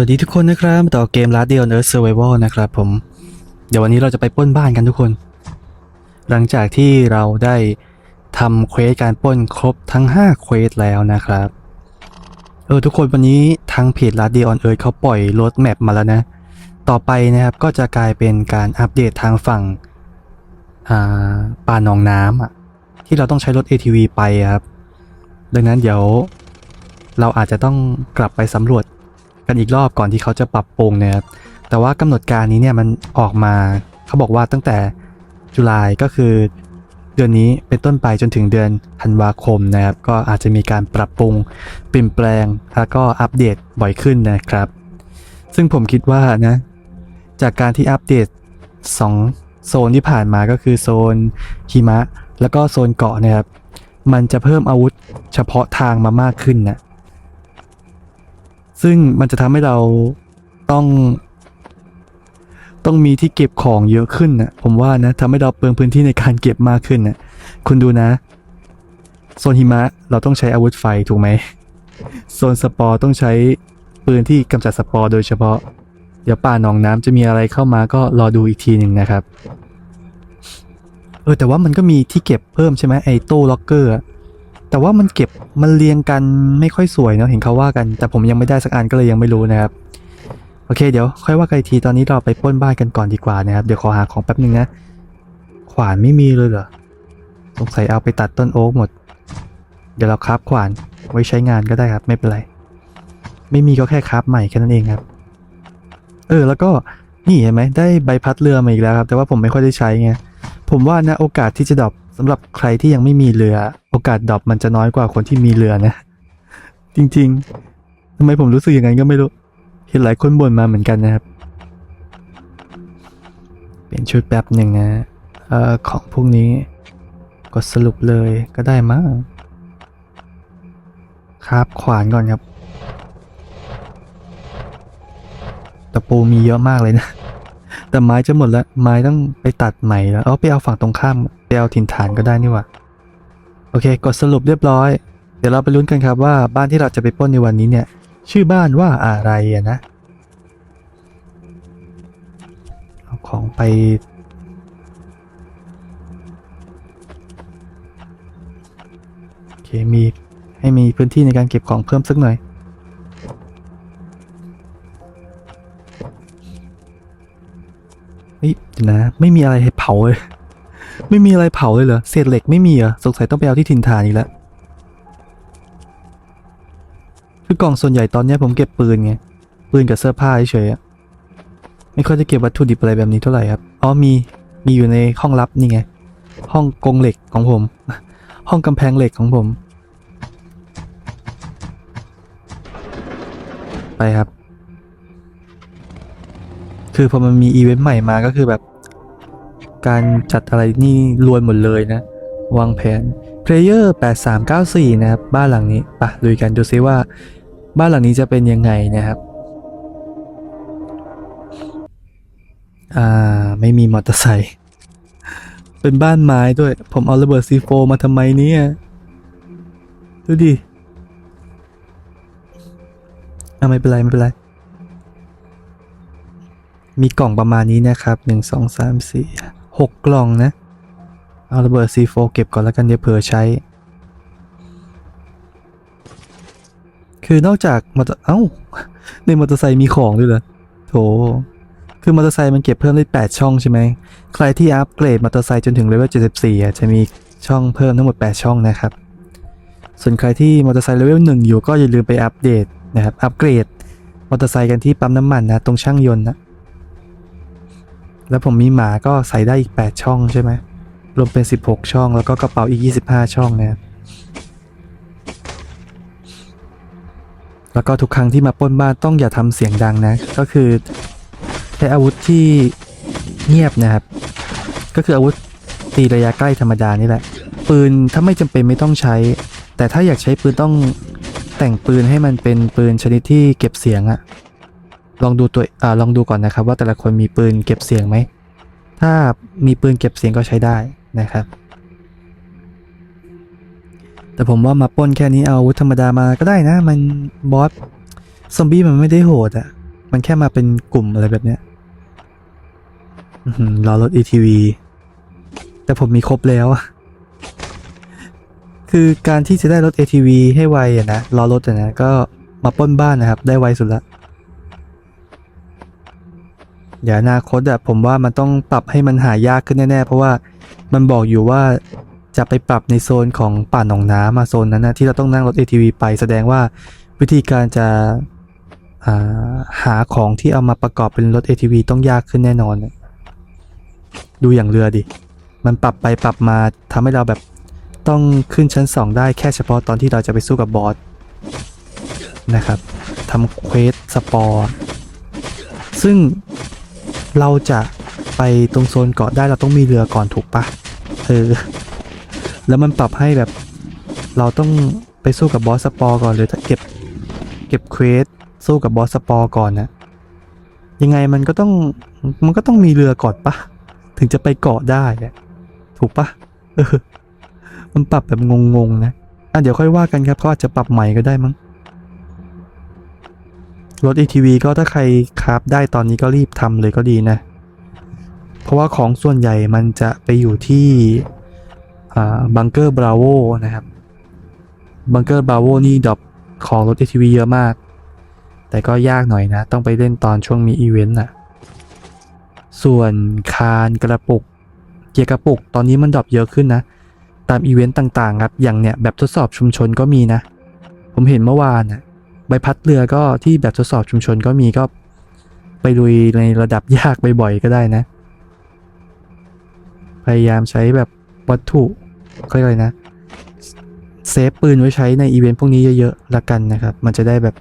วัสดีทุกคนนะครับ ต่อเกม Last Day on Earth Survival นะครับผม เดี๋ยววันนี้เราจะไปป้นบ้านกันทุกคน หลังจากที่เราได้ทำเควสการป้นครบทั้ง5เควสแล้วนะครับ เออทุกคนวันนี้ทางเพจ Last Day on Earth เขาปล่อยรถแมปมาแล้วนะ ต่อไปนะครับก็จะกลายเป็นการอัปเดตทางฝั่งป่าหนองน้ำอะที่เราต้องใช้รถ ATV ไปครับ ดังนั้นเดี๋ยวเราอาจจะต้องกลับไปสำรวจ กันอีกรอบก่อนที่เขาจะปรับปรุงนะครับแต่ว่ากำหนดการนี้เนี่ยมันออกมาเขาบอกว่าตั้งแต่จุลายก็คือ เดือนนี้เป็นต้นไปจนถึงเดือนธันวาคมนะครับ ก็อาจจะมีการปรับปรุงเปลี่ยนแปลงแล้วก็อัปเดตบ่อยขึ้นนะครับ ซึ่งผมคิดว่านะจากการที่อัปเดต 2 โซนที่ผ่านมาก็คือโซนหิมะ แล้วก็โซนเกาะนะครับมันจะเพิ่มอาวุธเฉพาะทางมามากขึ้นนะ ซึ่งมันจะทำให้เราต้อง ต้องมีที่เก็บของเยอะขึ้นนะผมว่านะทำให้เราเปลืองพื้นที่ในการเก็บมากขึ้นนะคุณดูนะโซนหิมะเราต้องใช้อาวุธไฟถูกไหมโซนสปอร์ต้องใช้ปืนที่กำจัดสปอร์โดยเฉพาะ เดี๋ยวป่าหนองน้ำจะมีอะไรเข้ามาก็รอดูอีกทีหนึ่งนะครับ เออแต่ว่ามันก็มีที่เก็บเพิ่มใช่ไหมไอ้ตู้ล็อกเกอร์อะ แต่ว่ามันเก็บมันเรียงกันไม่ค่อยสวยเนาะเห็นเขาว่ากัน แต่ผมยังไม่ได้สักอันก็เลยยังไม่รู้นะครับ โอเคเดี๋ยว ค่อยว่ากันทีตอนนี้เราไปป้นบ้านกันก่อนดีกว่านะครับ เดี๋ยวขอหาของแป๊บนึงนะ ขวานไม่มีเลยเหรอสงสัยเอาไปตัดต้นโอ๊กหมด เดี๋ยวเราคราฟขวานไว้ใช้งานก็ได้ครับ ไม่เป็นไร ไม่มีก็แค่คราฟใหม่แค่นั้นเองครับ เออแล้วก็นี่เห็นไหมได้ใบพัดเรือมาอีกแล้วครับ แต่ว่าผมไม่ค่อยได้ใช้ไงผมว่านะโอกาสที่จะดรอปสำหรับใครที่ยังไม่มีเรือ โอกาสดรอปมันจะน้อยกว่าคนที่มีเรือนะ จริงๆทำไมผมรู้สึกอย่างนั้นก็ไม่รู้ เห็นหลายคนบ่นมาเหมือนกันนะครับ เปลี่ยนชุดแป๊บหนึ่งนะเอ่อของพวกนี้กดสรุปเลยก็ได้มั้งครับขวานก่อนครับตะปูมีเยอะมากเลยนะ แต่ไม้จะหมดแล้ว ไม้ต้องไปตัดใหม่แล้วเอาไปเอาฝั่งตรงข้ามไปเอาถิ่นฐานก็ได้นี่หว่า โอเค กดสรุปเรียบร้อย เดี๋ยวเราไปลุ้นกันครับว่าบ้านที่เราจะไปปล้นในวันนี้เนี่ย ชื่อบ้านว่าอะไรอะนะเอาของไป โอเค มีให้มีพื้นที่ในการเก็บของเพิ่มสักหน่อยเฮ้ยนะ ไม่มีอะไรให้เผาเลย ไม่มีอะไรเผาเลยเหรอ เศษเหล็กไม่มีเหรอ สงสัยต้องไปเอาที่ถิ่นฐานอีกแล้ว คือกล่องส่วนใหญ่ตอนนี้ผมเก็บปืนไง ปืนกับเสื้อผ้าเฉยๆไม่ค่อยจะเก็บวัตถุดิบอะไรแบบนี้เท่าไหร่ครับ อ๋อมี มีอยู่ในห้องลับนี่ไง ห้องกรงเหล็กของผม ห้องกำแพงเหล็กของผม ไปครับ คือพอมันมีอีเวนต์ใหม่มาก็คือแบบ การจัดอะไรนี่รวนหมดเลยนะ วางแผน Player 8394 นะครับ บ้านหลังนี้ปะลุยกันดูซิว่า บ้านหลังนี้จะเป็นยังไงนะครับ อ่า ไม่มีมอเตอร์ไซค์เป็นบ้านไม้ด้วย ผมเอาระเบิดซีโฟมาทำไมเนี่ย ดูดิอ่าไม่เป็นไร ไม่เป็นไร มีกล่องประมาณนี้นะครับหนึ่งสองสามสี่ หกกล่องนะ เอาระเบิด C4 เก็บก่อนแล้วกันเดี๋ยวเผื่อใช้ คือนอกจากมอเตอร์เอ้า ในมอเตอร์ไซค์มีของด้วยเหรอ โถ คือมอเตอร์ไซค์มันเก็บเพิ่มได้ 8 ช่องใช่ไหม ใครที่อัปเกรดมอเตอร์ไซค์จนถึงเลเวล 74อ่จะมีช่องเพิ่มทั้งหมด 8 ช่องนะครับ ส่วนใครที่มอเตอร์ไซค์เลเวล 1 อยู่ก็อย่าลืมไปอัปเดตนะครับ อัปเกรดมอเตอร์ไซค์กันที่ปั๊มน้ำมันนะ ตรงช่างยนต์นะ แล้วผมมีหมาก็ใส่ได้อีก 8 ช่องใช่ไหมรวมเป็น 16 ช่องแล้วก็กระเป๋าอีก 25 ช่องนะครับแล้วก็ทุกครั้งที่มาป้นบ้านต้องอย่าทำเสียงดังนะ ก็คือใช้อาวุธที่เงียบนะครับ ก็คืออาวุธตีระยะใกล้ธรรมดานี่แหละ ปืนถ้าไม่จำเป็นไม่ต้องใช้ แต่ถ้าอยากใช้ปืนต้องแต่งปืนให้มันเป็นปืนชนิดที่เก็บเสียงอะ ลองดูตัวอ่าลองดูก่อนนะครับ ว่าแต่ละคนมีปืนเก็บเสียงไหม ถ้ามีปืนเก็บเสียงก็ใช้ได้นะครับ แต่ผมว่ามาป้นแค่นี้เอาอาวุธธรรมดามาก็ได้นะ มันบอสซอมบี้มันไม่ได้โหดอะมันแค่มาเป็นกลุ่มอะไรแบบเนี้ยอื้อหือรอรถ ATV แต่ผมมีครบแล้วอะคือการที่จะได้รถ ATV ให้ไวอะนะ รอรถอะนะ ก็มาป้นบ้านนะครับ ได้ไวสุดละ เดี๋ยวอนาคตอะผมว่ามันต้องปรับให้มันหายากขึ้นแน่ๆ เพราะว่ามันบอกอยู่ว่าจะไปปรับในโซนของป่าหนองน้ำมาโซนนั้นนะที่เราต้องนั่งรถ ATV ไปแสดงว่าวิธีการจะาหาของที่เอามาประกอบเป็นรถ ATV ต้องยากขึ้นแน่นอน ดูอย่างเรือดิ มันปรับไปปรับมาทำให้เราแบบต้องขึ้นชั้น 2 ได้แค่เฉพาะตอนที่เราจะไปสู้กับบอสนะครับทำเควสสปอร์ซึ่ง เราจะไปตรงโซนเกาะได้เราต้องมีเรือก่อนถูกปะเออ แล้วมันปรับให้แบบ เราต้องไปสู้กับบอสสปอร์ก่อนเลยถ้าเก็บเก็บเควสสู้กับบอสสปอร์ก่อนนะยังไงมันก็ต้องมันก็ต้องมีเรือก่อนปะถึงจะไปเกาะได้ถูกปะเออมันปรับแบบงงๆนะอะเดี๋ยวค่อยว่ากันครับเขาอาจจะปรับใหม่ก็ได้มั้ง รถ ATV ก็ถ้าใครคราฟได้ตอนนี้ก็รีบทำเลยก็ดีนะ เพราะว่าของส่วนใหญ่มันจะไปอยู่ที่บังเกอร์บราโวนะครับบังเกอร์บราโวนี่ดรอปของรถ ATV เยอะมาก แต่ก็ยากหน่อยนะ ต้องไปเล่นตอนช่วงมีอีเวนต์น่ะ ส่วนคานกระปุก เกียร์กระปุก ตอนนี้มันดรอปเยอะขึ้นนะ ตามอีเวนต์ต่างๆครับ อย่างเนี้ยแบบทดสอบชุมชนก็มีนะ ผมเห็นเมื่อวานน่ะ ใบพัดเรือก็ที่แบบทดสอบชุมชนก็มีก็ไปลุยในระดับยากบ่อยๆก็ได้นะ พยายามใช้แบบวัตถุเขาเรียกอะไรนะเซฟปืนไว้ใช้ในอีเวนต์พวกนี้เยอะๆละกันนะครับ มันจะได้แบบ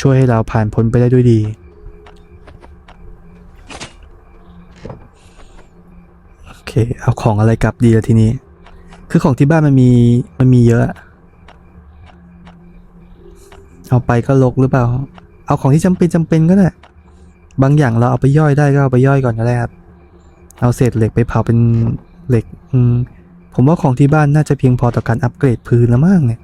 ช่วยให้เราผ่านพ้นไปได้ด้วยดี โอเค เอาของอะไรกลับดีละทีนี้ คือของที่บ้านมันมี มันมีเยอะอะ เอาไปก็ลกหรือเปล่า เอาของที่จำเป็นจำเป็นก็ได้ บางอย่างเราเอาไปย่อยได้ก็เอาไปย่อยก่อนก็ได้ครับ เอาเศษเหล็กไปเผาเป็นเหล็ก อืม ผมว่าของที่บ้านน่าจะเพียงพอต่อการอัปเกรดพื้นแล้วมั้งเนี่ย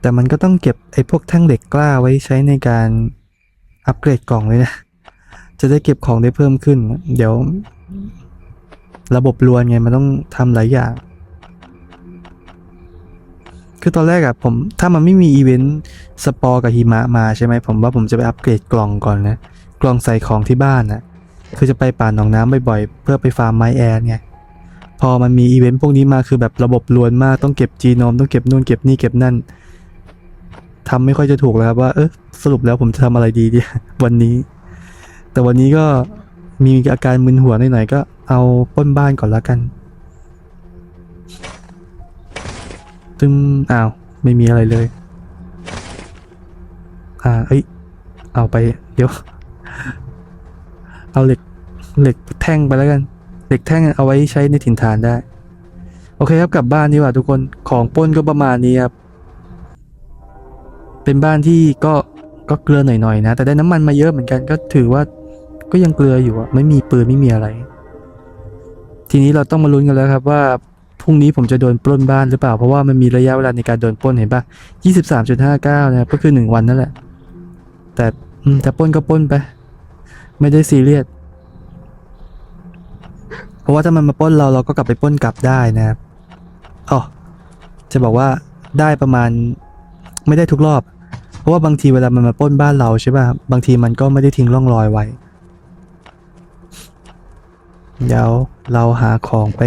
แต่มันก็ต้องเก็บไอ้พวกแท่งเหล็กกล้าไว้ใช้ในการอัปเกรดกล่องเลยนะ จะได้เก็บของได้เพิ่มขึ้น เดี๋ยว ระบบรวนไงมันต้องทำหลายอย่าง คือตอนแรกอะผมถ้ามันไม่มีอีเวนต์สปอร์กับหิมะมาใช่ไหมผมว่าผมจะไปอัปเกรดกล่องก่อนนะ กล่องใส่ของที่บ้านนะคือจะไปป่าหนองน้ำบ่อยๆ เพื่อไปฟาร์มไม้แอนไงพอมันมีอีเวนต์พวกนี้มาคือแบบระบบรวนมากต้องเก็บจีโนมต้องเก็บนู่นเก็บนี่เก็บนั่นทำไม่ค่อยจะถูกแล้วครับว่าเออสรุปแล้วผมจะทำอะไรดีดีวันนี้ แต่วันนี้ก็มีอาการมึนหัวหน่อยๆก็เอาป้นบ้านก่อนละกัน ตึมอ้าว ไม่มีอะไรเลย อ่า เอ้ย เอาไป เดี๋ยว เอาเหล็ก เหล็กแท่งไปแล้วกัน เหล็กแท่งเอาไว้ใช้ในถิ่นฐานได้ โอเคครับ กลับบ้านดีกว่าทุกคน ของป้นก็ประมาณนี้ครับ เป็นบ้านที่ก็ก็เกลือหน่อยๆนะ แต่ได้น้ำมันมาเยอะเหมือนกัน ก็ถือว่าก็ยังเกลืออยู่อะไม่มีปืนไม่มีอะไร ทีนี้เราต้องมาลุ้นกันแล้วครับว่า พรุ่งนี้ผมจะโดนปล้นบ้านหรือเปล่า เพราะว่ามันมีระยะเวลาในการโดนปล้นเห็นปะ23.59นะครับก็คือหนึ่งวันนั่นแหละ แต่แต่ปล้นก็ปล้นไป ไม่ได้ซีเรียส เพราะว่าถ้ามันมาปล้นเราเราก็กลับไปปล้นกลับได้นะครับอ๋อจะบอกว่าได้ประมาณไม่ได้ทุกรอบ เพราะว่าบางทีเวลามันมาปล้นบ้านเราใช่ป่ะ บางทีมันก็ไม่ได้ทิ้งร่องรอยไว้ เดี๋ยวเราหาของไป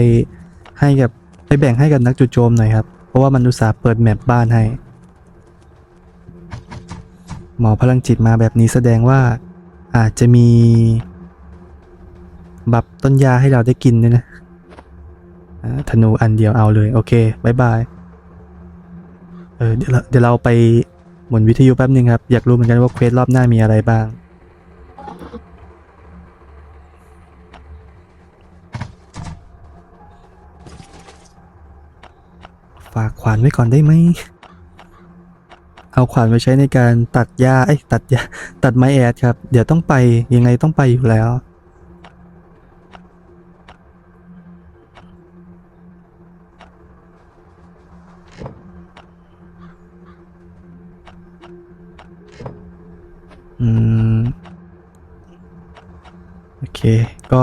ให้กับ แบ่งให้กับนักจุดโจมหน่อยครับ เพราะว่ามันอุตส่าห์เปิดแมปบ้านให้ หมอพลังจิตมาแบบนี้แสดงว่าอาจจะมี บับต้นยาให้เราได้กินด้วยนะธนูอันเดียวเอาเลย โอเคบายบายเออเดี๋ยวเราเดี๋ยวเราไปหมุนวิทยุแป๊บนึงครับ อยากรู้เหมือนกันว่าเควสรอบหน้ามีอะไรบ้าง ฝากขวานไว้ก่อนได้ไหม เอาขวานไว้ใช้ในการตัดหญ้าเอ้ยตัดหญ้าตัดไม้แอดครับ เดี๋ยวต้องไปยังไงต้องไปอยู่แล้ว อืม โอเค ก็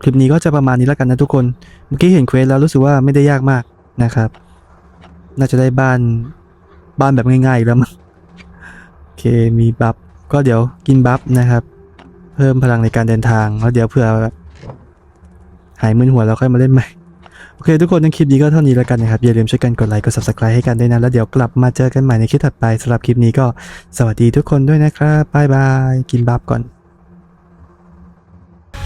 คลิปนี้ก็จะประมาณนี้แล้วกันนะทุกคน เมื่อกี้เห็นเควสแล้วรู้สึกว่าไม่ได้ยากมาก นะครับ น่าจะได้บ้านบ้านแบบง่ายๆอีกแล้วมั้งโอเคมีบัฟก็เดี๋ยวกินบัฟนะครับ เพิ่มพลังในการเดินทางแล้วเดี๋ยวเผื่อหายมึนหัวแล้วค่อยมาเล่นใหม่โอเคทุกคนในคลิปนี้ก็เท่านี้แล้วกันนะครับ อย่าลืมช่วยกันกดไลค์กด subscribe ให้กันด้วยนะ แล้วเดี๋ยวกลับมาเจอกันใหม่ในคลิปถัดไปสำหรับคลิปนี้ก็สวัสดีทุกคนด้วยนะครับบายบาย กินบัฟก่อน